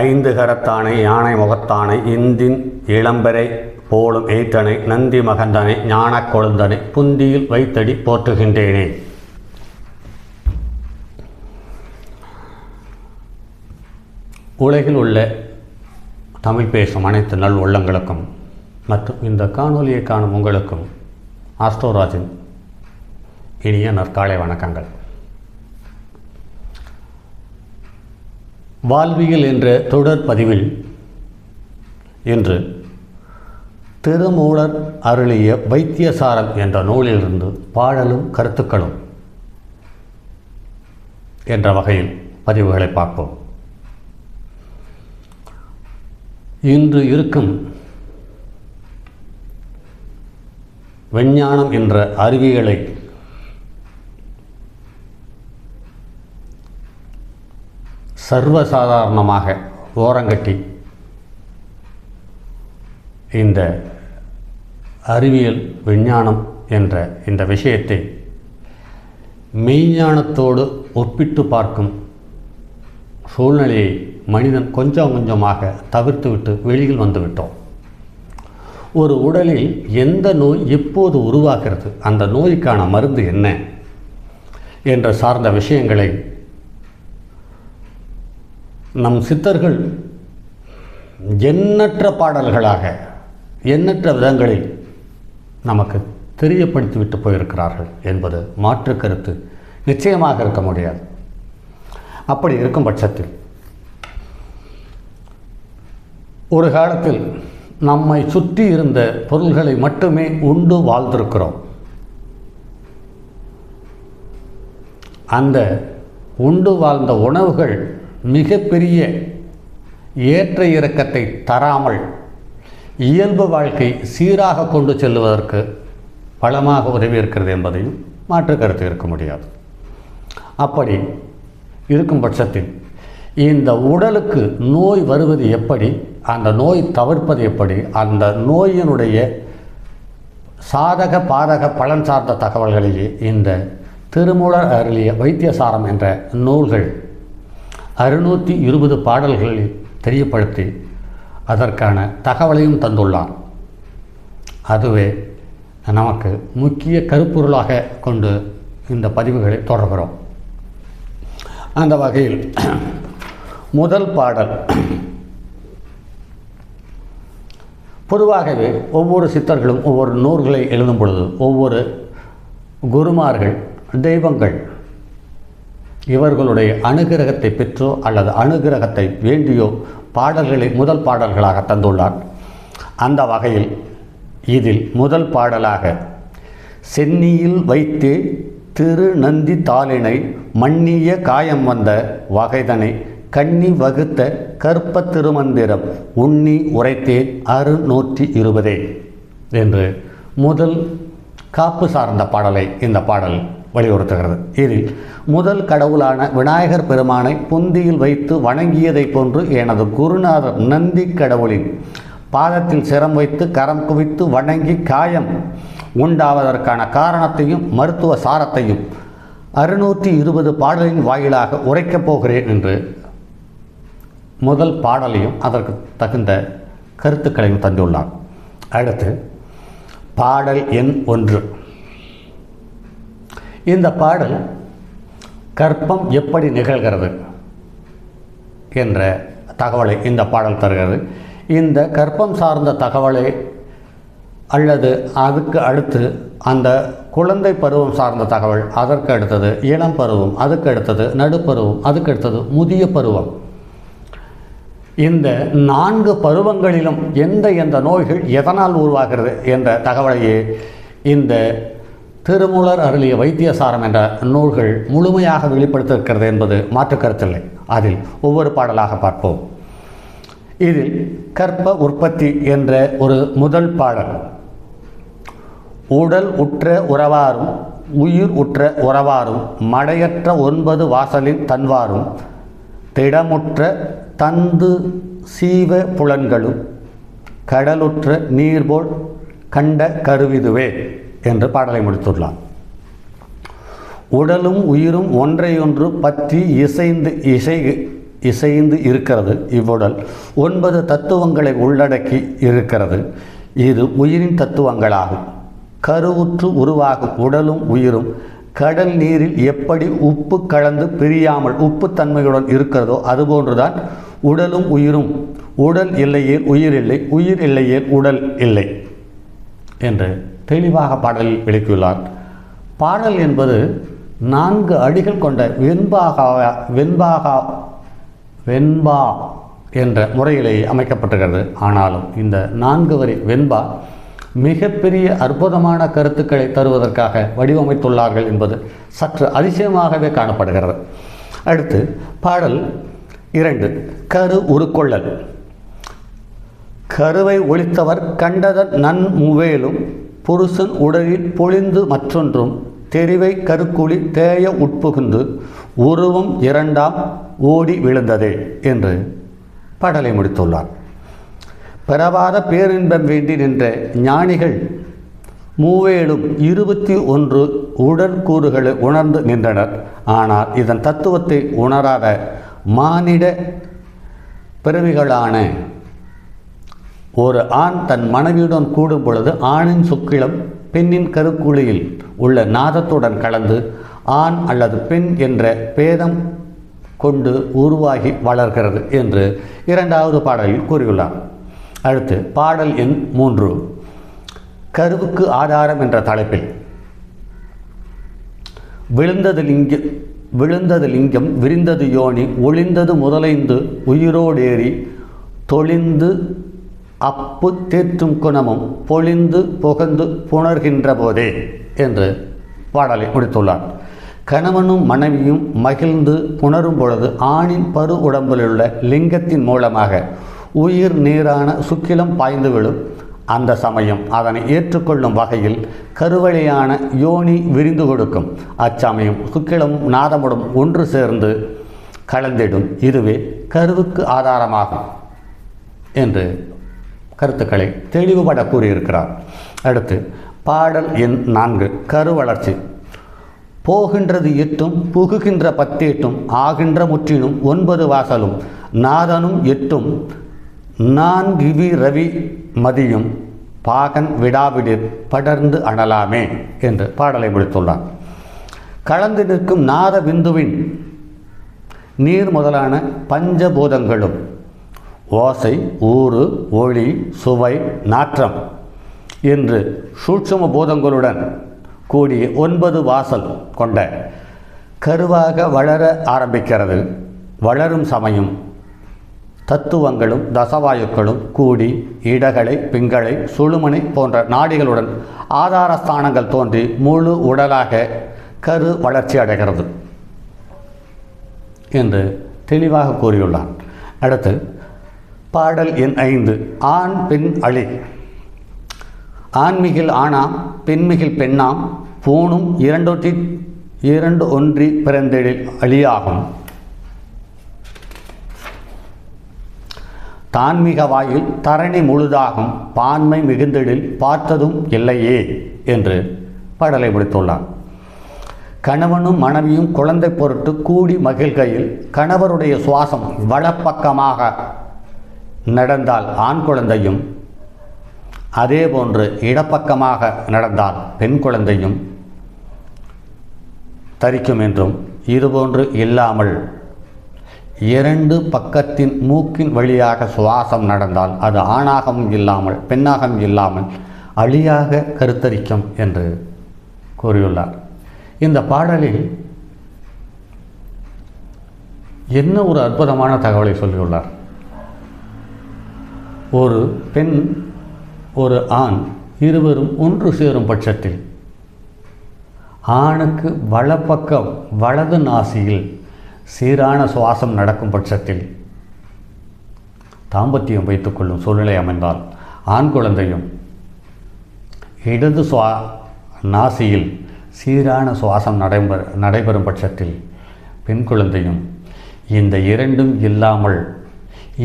ஐந்து கரத்தானை யானை முகத்தானை இந்தின் இளம்பரை போலும் எய்த்தனை நந்தி மகந்தனை ஞான கொழுந்தனை புந்தியில் வைத்தடி போற்றுகின்றேனே. உலகில் உள்ள தமிழ் பேசும் அனைத்து நல் உள்ளங்களுக்கும் மற்றும் இந்த காணொலியை காணும் உங்களுக்கும் ஆஸ்ட்ரோராஜின் இனிய நற்காலை வணக்கங்கள். வாழ்வியல் என்ற தொடர் பதிவில் இன்று திருமூலர் அருளிய வைத்தியசாரம் என்ற நூலிலிருந்து பாடலும் கருத்துக்களும் என்ற வகையில் பதிவுகளை பார்ப்போம். இன்று இருக்கும் விஞ்ஞானம் என்ற அறிவியலை சர்வசாதாரணமாக ஓரங்கட்டி இந்த அறிவியல் விஞ்ஞானம் என்ற இந்த விஷயத்தை மெய்ஞானத்தோடு ஒப்பிட்டு பார்க்கும் சூழ்நிலையை மனிதன் கொஞ்சம் கொஞ்சமாக தவிர்த்துவிட்டு வெளியில் வந்துவிட்டோம். ஒரு உடலில் எந்த நோய் எப்போது உருவாகிறது அந்த நோய்க்கான மருந்து என்ன என்ற சார்ந்த விஷயங்களை நம் சித்தர்கள் எண்ணற்ற பாடல்களாக எண்ணற்ற விதங்களில் நமக்கு தெரியப்படுத்திவிட்டு போயிருக்கிறார்கள் என்பது மாற்று கருத்து நிச்சயமாக இருக்க முடியாது. அப்படி இருக்கும் பட்சத்தில் ஒரு காலத்தில் நம்மை சுற்றி இருந்த பொருள்களை மட்டுமே உண்டு வாழ்ந்திருக்கிறோம். அந்த உண்டு வாழ்ந்த உணவுகள் மிகப்பெரிய ஏற்ற இறக்கத்தை தராமல் இயல்பு வாழ்க்கை சீராக கொண்டு செல்வதற்கு பலமாக உதவி இருக்கிறது என்பதையும் மாற்று கருத்து இருக்க முடியாது. அப்படி இருக்கும் பட்சத்தில் இந்த உடலுக்கு நோய் வருவது எப்படி அந்த நோய் தவிர்ப்பது எப்படி அந்த நோயினுடைய சாதக பாதக பலன் சார்ந்த தகவல்களையே இந்த திருமூலர் அருளிய வைத்தியசாரம் என்ற நூல்கள் அறுநூற்றி இருபது பாடல்களில் தெரியப்படுத்தி அதற்கான தகவலையும் தந்துள்ளார் அதுவே நமக்கு முக்கிய கருப்பொருளாக கொண்டு இந்த பதிவுகளை தொடர்கிறோம். அந்த வகையில் முதல் பாடல். பொதுவாகவே ஒவ்வொரு சித்தர்களும் ஒவ்வொரு நூல்களை எழுதும் பொழுது ஒவ்வொரு குருமார்கள் தெய்வங்கள் இவர்களுடைய அனுகிரகத்தை பெற்றோ அல்லது அனுகிரகத்தை வேண்டியோ பாடல்களை முதல் பாடல்களாக தந்துள்ளார். அந்த வகையில் இதில் முதல் பாடலாக சென்னியில் வைத்து திரு நந்தி தாளினை மன்னிய காயம் வந்த வகைதனை கன்னி வகுத்த கற்ப திருமந்திரம் உண்ணி உரைத்தேன் அறுநூற்றி இருபதே. என்று முதல் காப்பு சார்ந்த பாடலை இந்த பாடல் வலியுறுத்துகிறது. இதில் முதல் கடவுளான விநாயகர் பெருமானை புந்தியில் வைத்து வணங்கியதைப் போன்று எனது குருநாதர் நந்தி கடவுளின் பாதத்தில் சிரம் வைத்து கரம் குவித்து வணங்கி காயம் உண்டாவதற்கான காரணத்தையும் மருத்துவ சாரத்தையும் அறுநூற்றி இருபது பாடலின் வாயிலாக உரைக்கப் போகிறேன் என்று முதல் பாடலையும் அதற்கு தகுந்த கருத்துக்களையும் தந்துள்ளார். அடுத்து பாடல் எண் ஒன்று. இந்த பாடல் கற்பம் எப்படி நிகழ்கிறது என்ற தகவலை இந்த பாடல் தருகிறது. இந்த கற்பம் சார்ந்த தகவலை அல்லது அதுக்கு அடுத்து அந்த குழந்தை பருவம் சார்ந்த தகவல் அதற்கு அடுத்தது இளம் பருவம் அதுக்கு அடுத்தது நடுப்பருவம் அதுக்கு அடுத்தது முதிய பருவம். இந்த நான்கு பருவங்களிலும் எந்த எந்த நோய்கள் எதனால் உருவாகிறது என்ற தகவலையே இந்த திருமூலர் அருளிய வைத்தியசாரம் என்ற நூல்கள் முழுமையாக வெளிப்படுத்தியிருக்கிறது என்பது மாற்று கருத்தில்லை அதில் ஒவ்வொரு பாடலாக பார்ப்போம். இதில் கற்ப உற்பத்தி என்ற ஒரு முதல் பாடல். உடல் உற்ற உறவாரும் உயிர் உற்ற உறவாரும் மடையற்ற ஒன்பது வாசலின் தன்வாரும் திடமுற்ற தந்து சீவ புலன்களும் கடலுற்ற நீர்போல் கண்ட கருவிதுவே. என்று பாடலை முடித்துள்ளார். உடலும் உயிரும் ஒன்றையொன்று பற்றி இசைந்து இசை இசைந்து இருக்கிறது. இவ்வுடல் ஒன்பது தத்துவங்களை உள்ளடக்கி இருக்கிறது. இது உயிரின் தத்துவங்களாகும். கருவுற்று உருவாகும் உடலும் உயிரும் கடல் நீரில் எப்படி உப்பு கலந்து பிரியாமல் உப்பு தன்மையுடன் இருக்கிறதோ அதுபோன்றுதான் உடலும் உயிரும். உடல் இல்லையே உயிர் இல்லை உயிர் இல்லையே உடல் இல்லை என்று தெளிவாக பாடலில் விளக்கியுள்ளார். பாடல் என்பது நான்கு அடிகள் கொண்ட வெண்பாக வெண்பாகா வெண்பா என்ற முறையிலேயே அமைக்கப்பட்டிருக்கிறது. ஆனாலும் இந்த நான்கு வரி வெண்பா மிகப்பெரிய அற்புதமான கருத்துக்களை தருவதற்காக வடிவமைத்துள்ளார்கள் என்பது சற்று அதிசயமாகவே காணப்படுகிறது. அடுத்து பாடல் இரண்டு கரு உருக்கொள்ளல். கருவை ஒழித்தவர் கண்டதன் நன்முவேலும் புருஷன் உடலில் பொழிந்து மற்றொன்றும் தெரிவை கருக்குழி தேய உட்புகுந்து உருவம் இரண்டாம் ஓடி விழுந்ததே என்று பாடலை முடித்துள்ளார். பிறவாத பேரின்பம் வேண்டி நின்ற ஞானிகள் மூவேலும் இருபத்தி ஒன்று உடற்கூறுகளை உணர்ந்து நின்றனர். ஆனால் இதன் தத்துவத்தை உணராத மானிட பிறவிகளான ஒரு ஆண் தன் மனைவியுடன் கூடும் பொழுது ஆணின் சுக்கிலம் பெண்ணின் கருக்குழியில் உள்ள நாதத்துடன் கலந்து ஆண் அல்லது பெண் என்ற பேதம் கொண்டு உருவாகி வளர்கிறது என்று இரண்டாவது பாடலில் கூறியுள்ளார். அடுத்து பாடல் எண் மூன்று. கருவுக்கு ஆதாரம் என்ற தலைப்பில். விழுந்தது லிங்க விழுந்தது லிங்கம் விரிந்தது யோனி ஒளிந்தது முதலைந்து உயிரோடேறி தொழிந்து அப்பு தேற்றும் குணமும் பொழிந்து புகந்து புணர்கின்ற போதே என்று பாடலை முடித்துள்ளார். கணவனும் மனைவியும் மகிழ்ந்து புணரும் பொழுது ஆணின் பரு உடம்பிலுள்ள லிங்கத்தின் மூலமாக உயிர் நீரான சுக்கிலம் பாய்ந்து விழும். அந்த சமயம் அதனை ஏற்றுக்கொள்ளும் வகையில் கருவழியான யோனி விரிந்து கொடுக்கும். அச்சமயம் சுக்கிலமும் நாதமுடும் ஒன்று சேர்ந்து கலந்திடும். இதுவே கருவுக்கு ஆதாரமாகும். என்று கருத்துக்களை தெளிவுபட கூறியிருக்கிறார். அடுத்து பாடல் எண் நான்கு கருவளர்ச்சி போகின்றது எட்டும் புகுகின்ற பத்தேட்டும் ஆகின்ற முற்றினும் ஒன்பது வாசலும் நாதனும் எட்டும் நான்கிவி ரவி மதியும் பாகன் விடாவிடில் படர்ந்து அணலாமே என்று பாடலை முடித்துள்ளார். கலந்து நிற்கும் நாத பிந்துவின் நீர் முதலான பஞ்சபூதங்களும் ஓசை ஊறு ஒளி சுவை நாற்றம் என்று சூட்சும பூதங்களுடன் கூடிய ஒன்பது வாசல் கொண்ட கருவாக வளர ஆரம்பிக்கிறது. வளரும் சமயம் தத்துவங்களும் தசவாயுக்களும் கூடி இடகளை பிங்களை சுழுமனை போன்ற நாடிகளுடன் ஆதாரஸ்தானங்கள் தோன்றி முழு உடலாக கரு வளர்ச்சி அடைகிறது என்று தெளிவாக கூறியுள்ளார் அடுத்து பாடல் எண் ஐந்து. ஆண் பெண் அழி. ஆண்மிகில் ஆணாம் பெண்மிகில் பெண்ணாம் பூணும் இரண்டொற்றி இரண்டு ஒன்றி பிறந்தெழில் அழியாகும். தான்மிக வாயில் தரணி முழுதாகும் பான்மை மிகுந்தெழில் பார்த்ததும் இல்லையே என்று பாடலை முடித்துள்ளார் கணவனும் மனைவியும் குழந்தை பொருட்டு கூடி மகிழ்கையில் கணவருடைய சுவாசம் வலப்பக்கமாக நடந்தால் ஆண் குழந்தையும் அதேபோன்று இடப்பக்கமாக நடந்தால் பெண் குழந்தையும் தரிக்கும் என்றும் இதுபோன்று இல்லாமல் இரண்டு பக்கத்தின் மூக்கின் வழியாக சுவாசம் நடந்தால் அது ஆணாகவும் இல்லாமல் பெண்ணாகவும் இல்லாமல் அழியாக கருத்தரிக்கும் என்று கூறியுள்ளார். இந்த பாடலில் என்ன ஒரு அற்புதமான தகவலை சொல்லியுள்ளார்? ஒரு பெண் ஒரு ஆண் இருவரும் ஒன்று சேரும் பட்சத்தில். ஆணுக்கு வலப்பக்கம் வலது நாசியில் சீரான சுவாசம் நடக்கும் பட்சத்தில். தாம்பத்தியம் வைத்துக்கொள்ளும் சூழ்நிலை அமைந்தால் ஆண் குழந்தையும் இடது சுவா நாசியில் சீரான சுவாசம் நடைபெற நடைபெறும் பட்சத்தில் பெண் குழந்தையும் இந்த இரண்டும் இல்லாமல்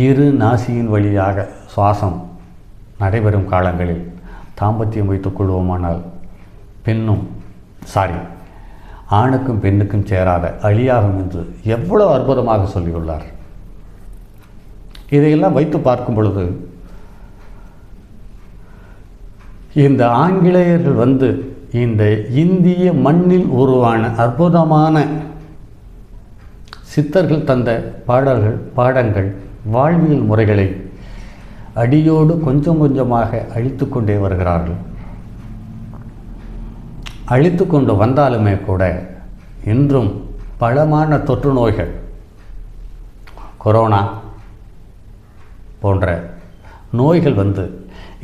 இரு நாசியின் வழியாக சுவாசம் நடைபெறும் காலங்களில் தாம்பத்தியம் வைத்துக் கொள்வோமானால் பெண்ணும் சாரி ஆணுக்கும் பெண்ணுக்கும் சேராத அழியாகும் என்று எவ்வளோ அற்புதமாக சொல்லியுள்ளார். இதையெல்லாம் வைத்து பார்க்கும் பொழுது இந்த ஆங்கிலேயர்கள் வந்து இந்த இந்திய மண்ணில் உருவான அற்புதமான சித்தர்கள் தந்த பாடல்கள் பாடங்கள் வாழ்வியல் முறைகளை அடியோடு கொஞ்சம் கொஞ்சமாக அழித்து கொண்டே வருகிறார்கள். அழித்து கொண்டு வந்தாலுமே கூட இன்றும் பலமான தொற்று நோய்கள் கொரோனா போன்ற நோய்கள் வந்து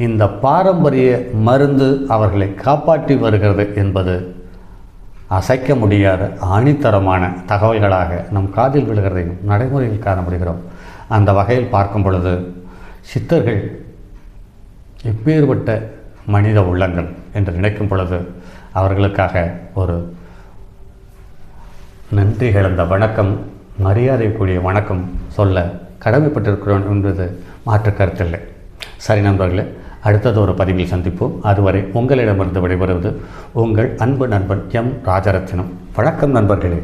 இந்த பாரம்பரிய மருந்து அவர்களை காப்பாற்றி வருகிறது என்பது அசைக்க முடியாத ஆணித்தரமான தகவல்களாக நம் காதில் விழுகிறதையும் நடைமுறையில் காணப்படுகிறோம் அந்த வகையில் பார்க்கும் பொழுது சித்தர்கள் எப்பேற்பட்ட மனித உள்ளங்கள் என்று நினைக்கும் பொழுது அவர்களுக்காக ஒரு நன்றி கலந்த வணக்கம் மரியாதைக்குரிய வணக்கம் சொல்ல கடமைப்பட்டிருக்கிறோம் என்பது மாற்று கருத்தில்லை. சரி நண்பர்களே அடுத்தது ஒரு பதிவில் சந்திப்போம். அதுவரை உங்களிடமிருந்து விடைபெறுவது உங்கள் அன்பு நண்பன் எம். ராஜரத்தினம். வணக்கம் நண்பர்களே.